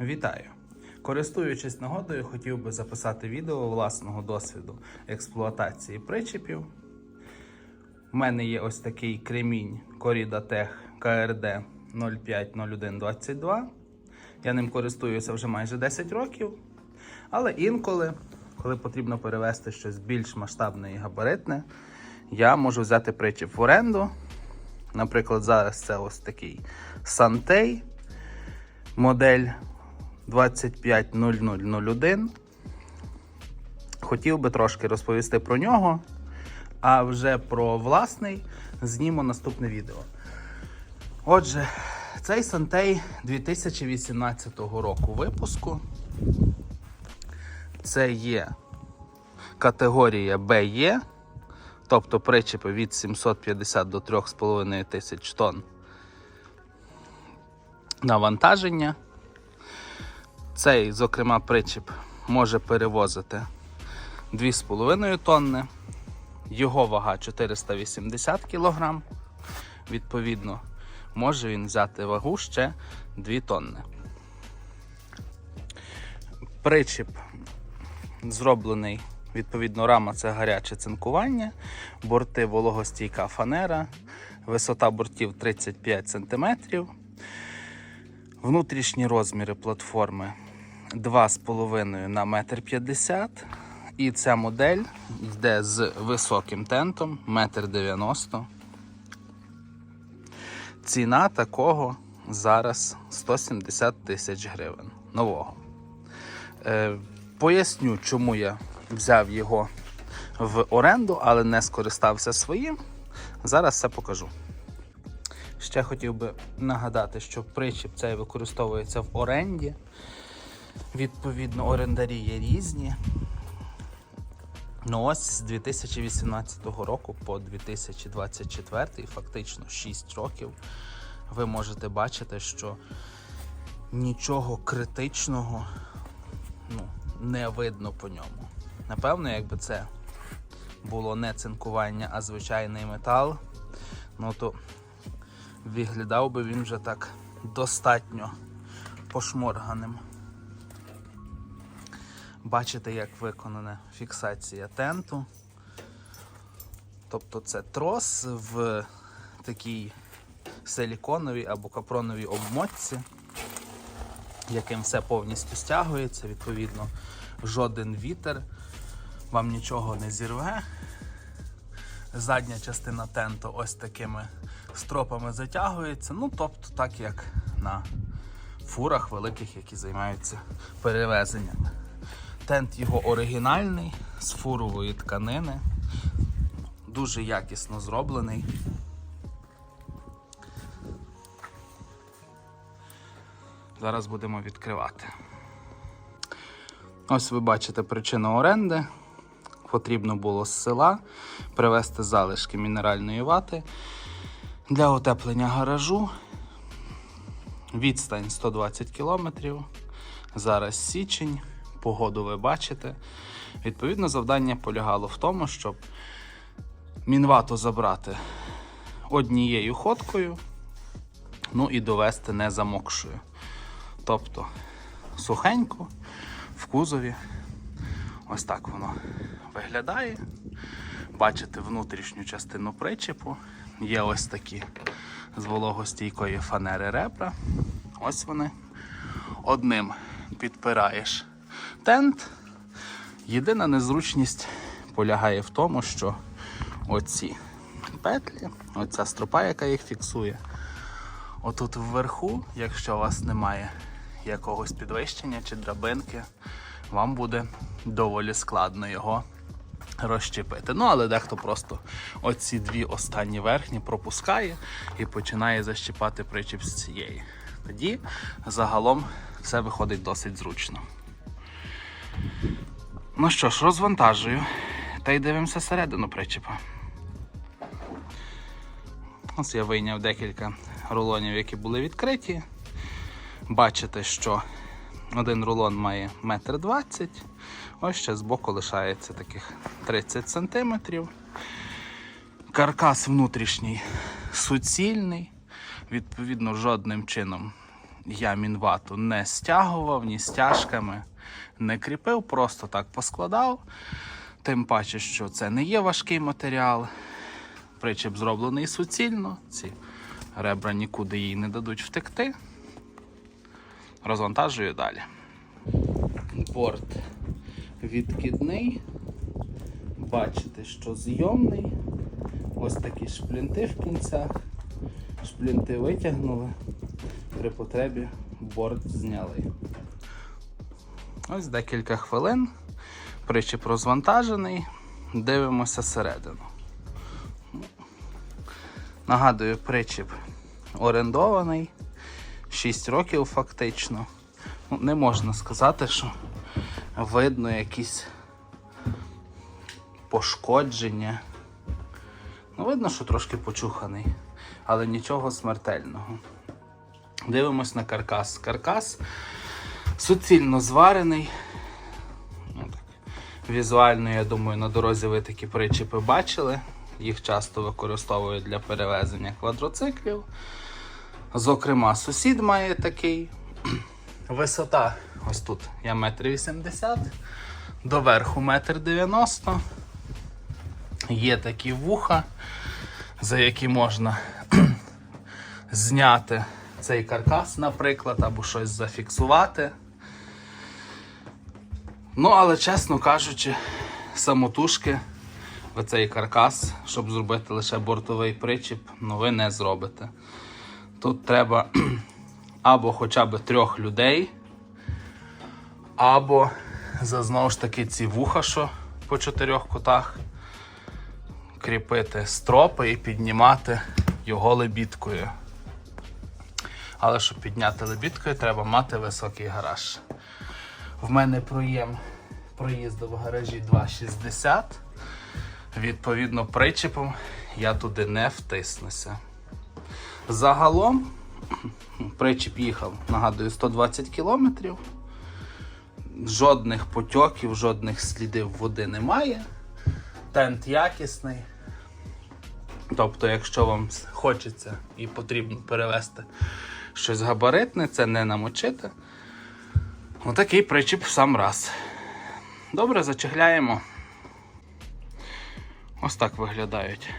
Вітаю! Користуючись нагодою, хотів би записати відео власного досвіду експлуатації причепів. У мене є ось такий кремінь Corrida КРД 050122. Я ним користуюся вже майже 10 років. Але інколи, коли потрібно перевести щось більш масштабне і габаритне, я можу взяти причіп в оренду. Наприклад, зараз це ось такий Santei модель 250001. Хотів би трошки розповісти про нього, а вже про власний знімо наступне відео. Отже, цей Сантей 2018 року випуску. Це є категорія BE, тобто причепи від 750 до 3,5 тисяч тонн навантаження. Цей, зокрема, причіп може перевозити 2,5 тонни, його вага 480 кг. Відповідно, може він взяти вагу ще 2 тонни. Причіп зроблений, відповідно, рама це гаряче цинкування, борти вологостійка фанера, висота бортів 35 см. Внутрішні розміри платформи 2,5 на 1,50 м. І ця модель йде з високим тентом 1,90 м. Ціна такого зараз 170 тисяч гривень нового. Е, поясню, чому я взяв його в оренду, але не скористався своїм. Зараз все покажу. Ще хотів би нагадати, що причіп цей використовується в оренді. Відповідно, орендарі є різні. Ну ось з 2018 року по 2024, фактично 6 років, ви можете бачити, що нічого критичного ну, не видно по ньому. Напевно, якби це було не цинкування, а звичайний метал, ну то виглядав би він вже так достатньо пошморганим. Бачите, як виконана фіксація тенту. Тобто це трос в такій силіконовій або капроновій обмотці, яким все повністю стягується, відповідно, жоден вітер вам нічого не зірве. Задня частина тенту ось такими стропами затягується. Ну, тобто, так як на фурах великих, які займаються перевезенням. Тент його оригінальний з фурової тканини, дуже якісно зроблений. Зараз будемо відкривати. Ось ви бачите причину оренди. Потрібно було з села привезти залишки мінеральної вати для утеплення гаражу. Відстань 120 км. Зараз січень, погоду ви бачите. Відповідно, завдання полягало в тому, щоб мінвату забрати однією ходкою, ну і довести не замокшою. Тобто сухенько в кузові. Ось так воно виглядає. Бачите внутрішню частину причепу. Є ось такі з вологостійкої фанери ребра. Ось вони. Одним підпираєш тент. Єдина незручність полягає в тому, що оці петлі, оця стропа, яка їх фіксує, отут вверху, якщо у вас немає якогось підвищення чи драбинки, вам буде доволі складно його розщепити. Ну, але дехто просто оці дві останні верхні пропускає і починає защіпати причіп з цієї. Тоді загалом все виходить досить зручно. Ну що ж, розвантажую та й дивимося середину причепа. Ось я вийняв декілька рулонів, які були відкриті. Бачите, що один рулон має 1,20 м, ось ще збоку лишається таких 30 см. Каркас внутрішній суцільний, відповідно, жодним чином я мінвату не стягував ні стяжками, не кріпив, просто так поскладав. Тим паче, що це не є важкий матеріал. Причеп зроблений суцільно, ці ребра нікуди їй не дадуть втекти. Розвантажую далі. Борт відкидний. Бачите, що зйомний. Ось такі шплінти в кінцях. Шплінти витягнули. При потребі борт зняли. Ось декілька хвилин. Причіп розвантажений. Дивимося середину. Нагадую, причіп орендований. 6 років фактично. Ну, не можна сказати, що видно якісь пошкодження. Ну, видно, що трошки почуханий, але нічого смертельного. Дивимось на каркас. Каркас суцільно зварений. Ну, так. Візуально, я думаю, на дорозі ви такі причіпи бачили. Їх часто використовують для перевезення квадроциклів. Зокрема, сусід має такий. Висота ось тут я метр вісімдесят, доверху метр дев'яносто. Є такі вуха, за які можна зняти цей каркас, наприклад, або щось зафіксувати. Ну, але, чесно кажучи, самотужки ви цей каркас, щоб зробити лише бортовий причіп, ну ви не зробите. Тут треба або хоча б трьох людей, або за знову ж таки ці вуха, що по чотирьох кутах, кріпити стропи і піднімати його лебідкою. Але щоб підняти лебідкою, треба мати високий гараж. В мене проєм проїзду в гаражі 2,60. Відповідно, причепом я туди не втиснуся. Загалом причіп їхав, нагадую, 120 кілометрів. Жодних потьоків, жодних слідів води немає. Тент якісний. Тобто, якщо вам хочеться і потрібно перевезти щось габаритне, це не намочити. Отакий причіп сам раз. Добре, зачехляємо. Ось так виглядають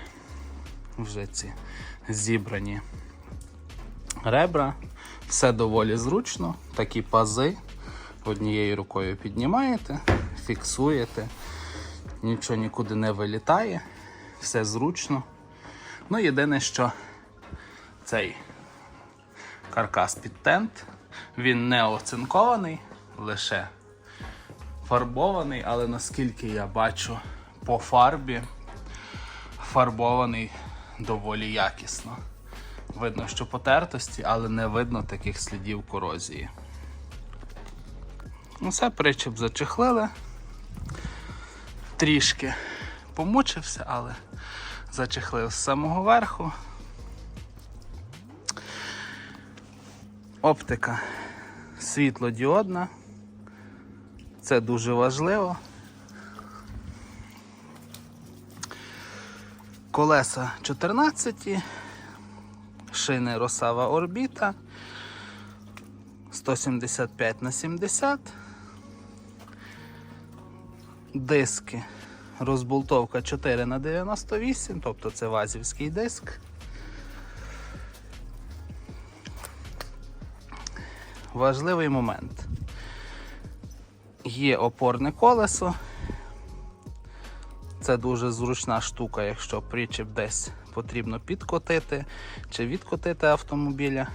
вже ці зібрані ребра. Все доволі зручно. Такі пази. Однією рукою піднімаєте, фіксуєте, нічого нікуди не вилітає, все зручно. Ну, єдине, що цей каркас під тент, він не оцинкований, лише фарбований, але наскільки я бачу по фарбі, фарбований доволі якісно. Видно, що потертості, але не видно таких слідів корозії. Ну, Все, причіп зачехлили. Трішки помучився, але зачехлив з самого верху. Оптика світлодіодна. Це дуже важливо. Колеса 14, шини Росава Орбіта 175 на 70. Диски розбултовка 4 на 98, тобто це вазівський диск. Важливий момент. Є опорне колесо. Це дуже зручна штука, якщо причіп десь потрібно підкотити чи відкотити автомобіля,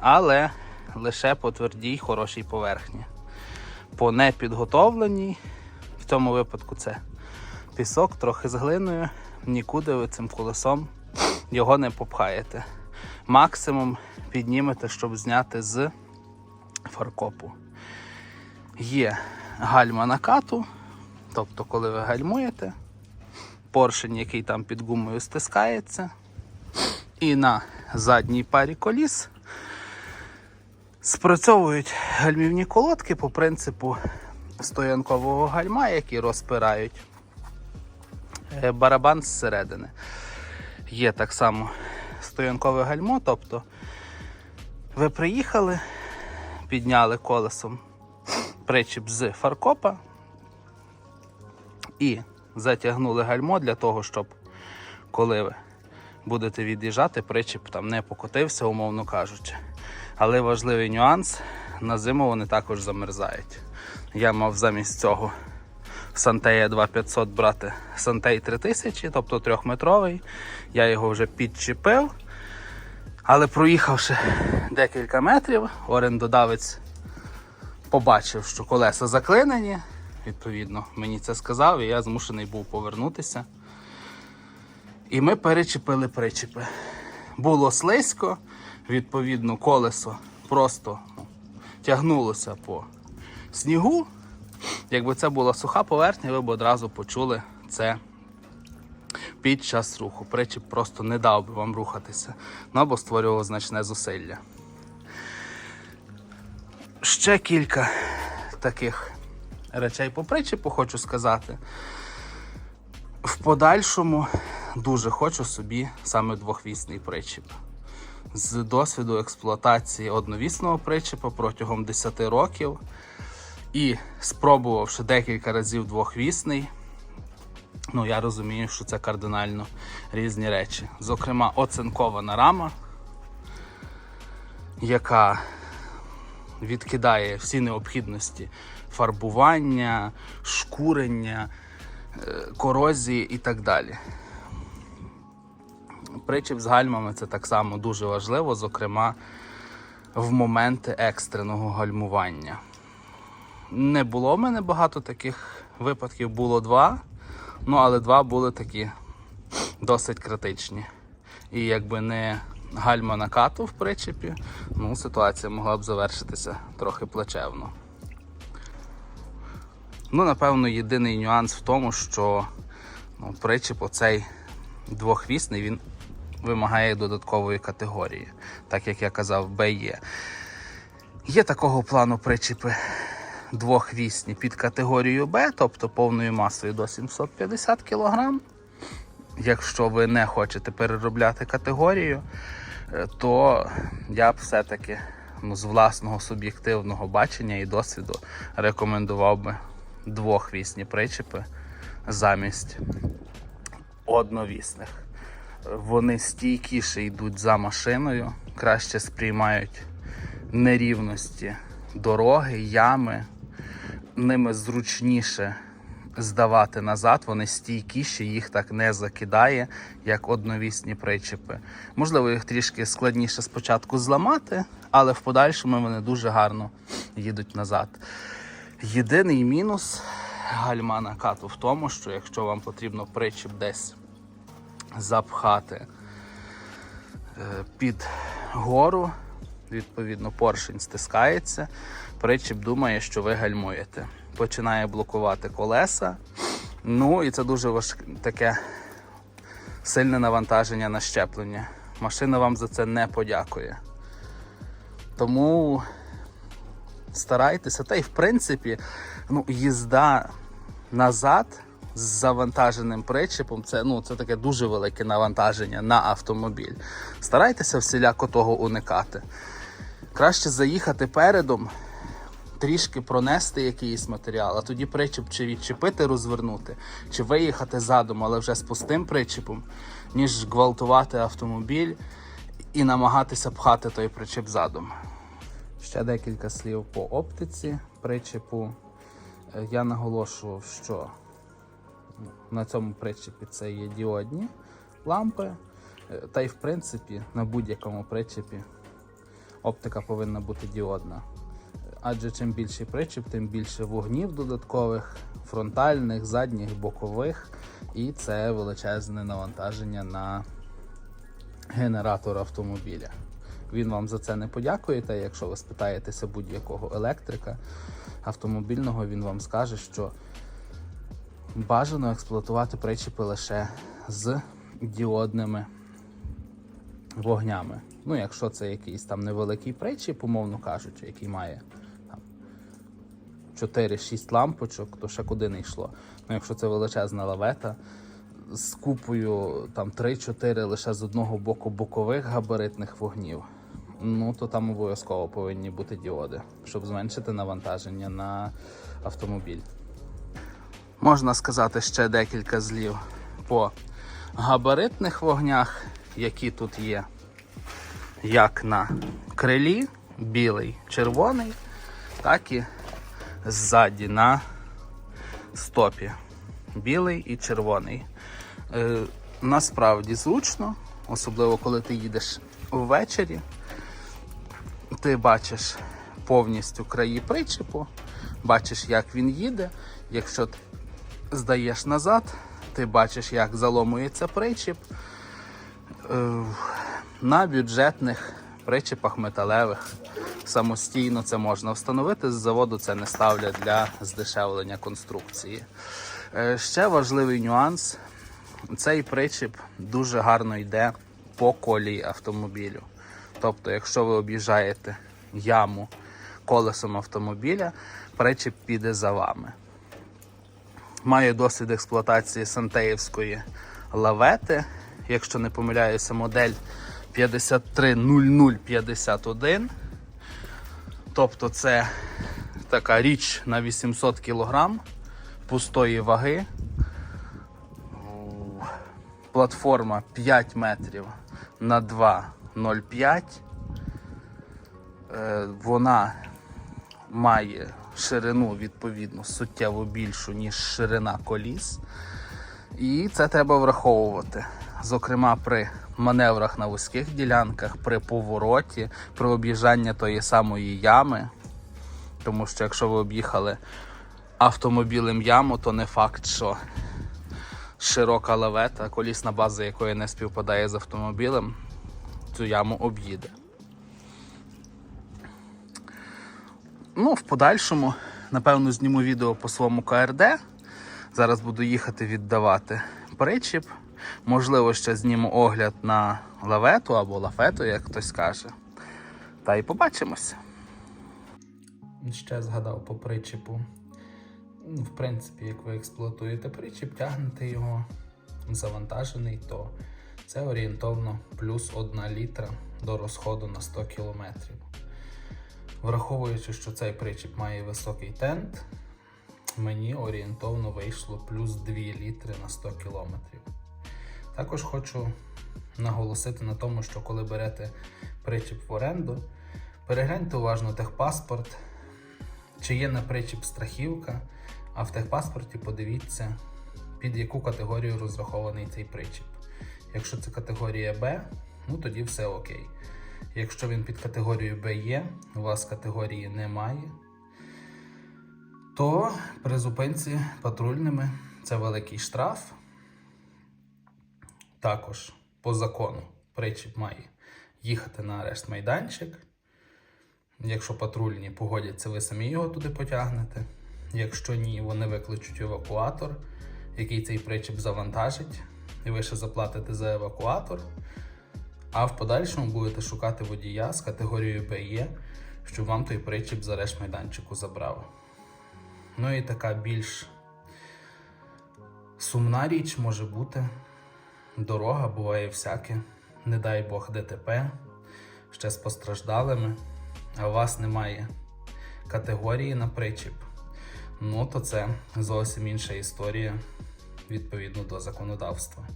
але лише по твердій хорошій поверхні. По непідготовленій, в цьому випадку це пісок, трохи з глиною, нікуди ви цим колесом його не попхаєте. Максимум піднімете, щоб зняти з фаркопу. Є гальма накату, тобто, коли ви гальмуєте, поршень, який там під гумою стискається, і на задній парі коліс спрацьовують гальмівні колодки по принципу стоянкового гальма, які розпирають е, барабан зсередини. Є так само стоянкове гальмо, тобто Ви приїхали, підняли колесом причіп з фаркопа і затягнули гальмо для того, щоб коли ви будете від'їжджати, причіп там не покотився, умовно кажучи. Але важливий нюанс: на зиму вони також замерзають. Я мав замість цього Сантея 2500 брати Сантей 3000, тобто трьохметровий. Я його вже підчепив. Але проїхавши декілька метрів, орендодавець побачив, що колеса заклинені. Відповідно, мені це сказав, і я змушений був повернутися. І ми перечепили причепи. Було слизько, відповідно, колесо просто ну, тягнулося по снігу. Якби це була суха поверхня, ви б одразу почули це під час руху. Причіп просто не дав би вам рухатися, ну або створював значне зусилля. Ще кілька таких речей по причіпу хочу сказати. В подальшому дуже хочу собі саме двохвісний причіп. З досвіду експлуатації одновісного причепа протягом 10 років і спробувавши декілька разів двохвісний, ну я розумію, що це кардинально різні речі. Зокрема, оцинкована рама, яка відкидає всі необхідності фарбування, шкурення, е, корозії і так далі. Причіп з гальмами це так само дуже важливо, зокрема в моменти екстреного гальмування. Не було в мене багато таких випадків, було два, ну але два були такі досить критичні. І якби не гальма накату в причепі, ну ситуація могла б завершитися трохи плачевно. Ну, напевно, єдиний нюанс в тому, що ну, причіп оцей двохвісний, він вимагає додаткової категорії, так як я казав, БЕ. Є такого плану причіпи двохвісні під категорією Б, тобто повною масою до 750 кг. Якщо ви не хочете переробляти категорію, е, то я б все-таки ну, з власного суб'єктивного бачення і досвіду рекомендував би двохвісні причіпи замість одновісних. Вони стійкіше йдуть за машиною, краще сприймають нерівності дороги, ями, ними зручніше здавати назад, вони стійкіші, їх так не закидає, як одновісні причепи. Можливо, їх трішки складніше спочатку зламати, але в подальшому вони дуже гарно їдуть назад. Єдиний мінус гальма накату в тому, що якщо вам потрібно причіп десь запхати е, під гору, відповідно, поршень стискається, причіп думає, що ви гальмуєте. Починає блокувати колеса. Ну і це дуже важке таке сильне навантаження на щеплення. Машина вам за це не подякує. Тому старайтеся. Та й в принципі, ну, їзда назад з завантаженим причепом це, ну, це таке дуже велике навантаження на автомобіль. Старайтеся всіляко того уникати. Краще заїхати передом, трішки пронести якийсь матеріал, а тоді причеп чи відчепити, розвернути, чи виїхати задом, але вже з пустим причепом, ніж гвалтувати автомобіль і намагатися пхати той причеп задом. Ще декілька слів по оптиці причепу. Е, Я наголошував, що на цьому причепі це є діодні лампи. Е, Та й в принципі на будь-якому причепі оптика повинна бути діодна. Адже чим більший причіп, тим більше вогнів додаткових, фронтальних, задніх, бокових, і це величезне навантаження на генератор автомобіля. Він вам за це не подякує, та якщо ви спитаєтеся будь-якого електрика автомобільного, він вам скаже, що бажано експлуатувати причіпи лише з діодними вогнями. Ну, якщо це якийсь там невеликий причіп, умовно кажучи, який має 4-6 лампочок, то ще куди не йшло. Ну, якщо це величезна лавета з купою там 3-4 лише з одного боку бокових габаритних вогнів, ну то там обов'язково повинні бути діоди, щоб зменшити навантаження на автомобіль. Можна сказати ще декілька злів по габаритних вогнях, які тут є, як на крилі, білий, червоний, так і ззаді на стопі. Білий і червоний. Е, насправді зручно, особливо коли ти їдеш ввечері. Ти бачиш повністю краї причепу, бачиш, як він їде. Якщо здаєш назад, ти бачиш, як заломується причіп. Е, на бюджетних причепах металевих самостійно це можна встановити. З заводу це не ставлять для здешевлення конструкції. Е, Ще важливий нюанс: цей причіп дуже гарно йде по колії автомобілю. Тобто, якщо ви об'їжджаєте яму колесом автомобіля, причіп піде за вами. Маю досвід експлуатації Сантеївської лавети. Якщо не помиляюся, модель 530051. Тобто це така річ на 800 кг пустої ваги. Платформа 5 метрів на 2,05. Е, Вона має ширину відповідно суттєво більшу, ніж ширина коліс. І це треба враховувати. Зокрема, при маневрах на вузьких ділянках, при повороті, при об'їжджанні тої самої ями. Тому що якщо ви об'їхали автомобілем яму, то не факт, що широка лавета, колісна база якої не співпадає з автомобілем, цю яму об'їде. Ну, в подальшому, напевно, зніму відео по своєму КРД. Зараз буду їхати віддавати причіп. Можливо, ще зніму огляд на лавету або лафету, як хтось каже. Та й побачимося. Ще згадав по причіпу. В принципі, як ви експлуатуєте причіп, тягнете його завантажений, то це орієнтовно плюс 1 літра до розходу на 100 км. Враховуючи, що цей причіп має високий тент, мені орієнтовно вийшло плюс 2 літри на 100 км. Також хочу наголосити на тому, що коли берете причіп в оренду, перегляньте уважно техпаспорт, чи є на причіп страхівка, а в техпаспорті подивіться, під яку категорію розрахований цей причіп. Якщо це категорія Б, ну тоді все окей. Якщо він під категорією Б є, у вас категорії немає, то при зупинці патрульними це великий штраф. Також по закону причіп має їхати на арешт майданчик. Якщо патрульні погодяться, ви самі його туди потягнете. Якщо ні, вони викличуть евакуатор, який цей причіп завантажить, і ви ще заплатите за евакуатор. А в подальшому будете шукати водія з категорією БЕ, щоб вам той причіп за решт майданчику забрав. Ну і така більш сумна річ може бути. Дорога буває всяке. Не дай Бог ДТП, ще з постраждалими, а у вас немає категорії на причіп. Ну, то це зовсім інша історія відповідно до законодавства.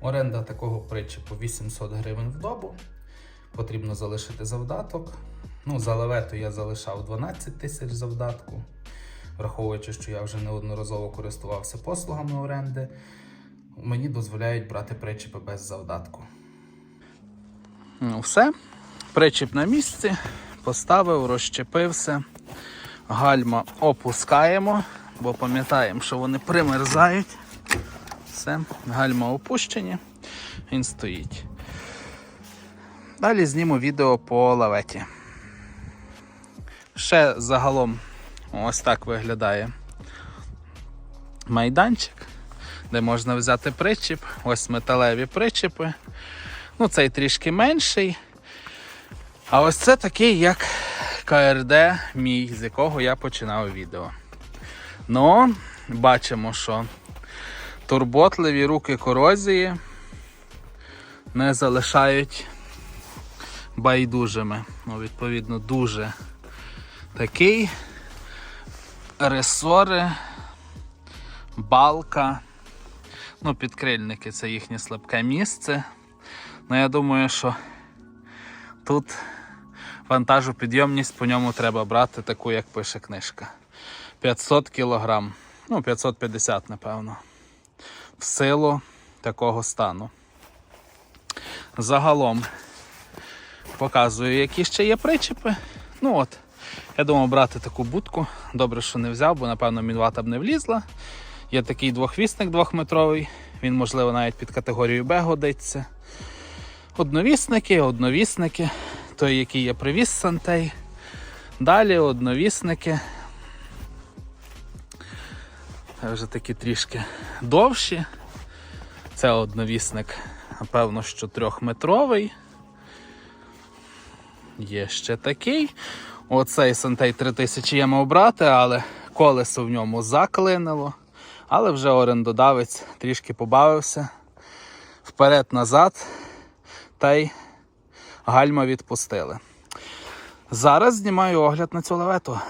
Оренда такого причепу 800 гривень в добу. Потрібно залишити завдаток. Ну, за лавету я залишав 12 тисяч завдатку, враховуючи, що я вже неодноразово користувався послугами оренди, мені дозволяють брати причепи без завдатку. Ну, все. Причіп на місці. Поставив, розщепився. Гальма опускаємо, бо пам'ятаємо, що вони примерзають. Все, гальма опущені, він стоїть. Далі зніму відео по лаветі. Ще загалом ось так виглядає майданчик, де можна взяти причіп. Ось металеві причіпи. Ну, цей трішки менший. А ось це такий, як КРД мій, з якого я починав відео. Ну, бачимо, що турботливі руки корозії не залишають байдужими. Ну, відповідно, дуже такий. Ресори, балка. Ну, підкрильники це їхнє слабке місце. Ну, я думаю, що тут вантажопідйомність по ньому треба брати таку, як пише книжка. 500 кг. Ну, 550, напевно. В силу такого стану. Загалом показую, які ще є причепи. Ну от, я думав брати таку будку. Добре, що не взяв, бо напевно мінвата б не влізла. Є такий двохвісник двохметровий, він, можливо, навіть під категорію Б годиться. Одновісники, одновісники, той, який є привіз Сантей. Далі одновісники. Це вже такі трішки довші. Це одновісник, напевно, що трьохметровий. Є ще такий. Оцей Сантей 3000 я мав брати, але колесо в ньому заклинило. Але вже орендодавець трішки побавився вперед-назад та й гальма відпустили. Зараз знімаю огляд на цю лавету.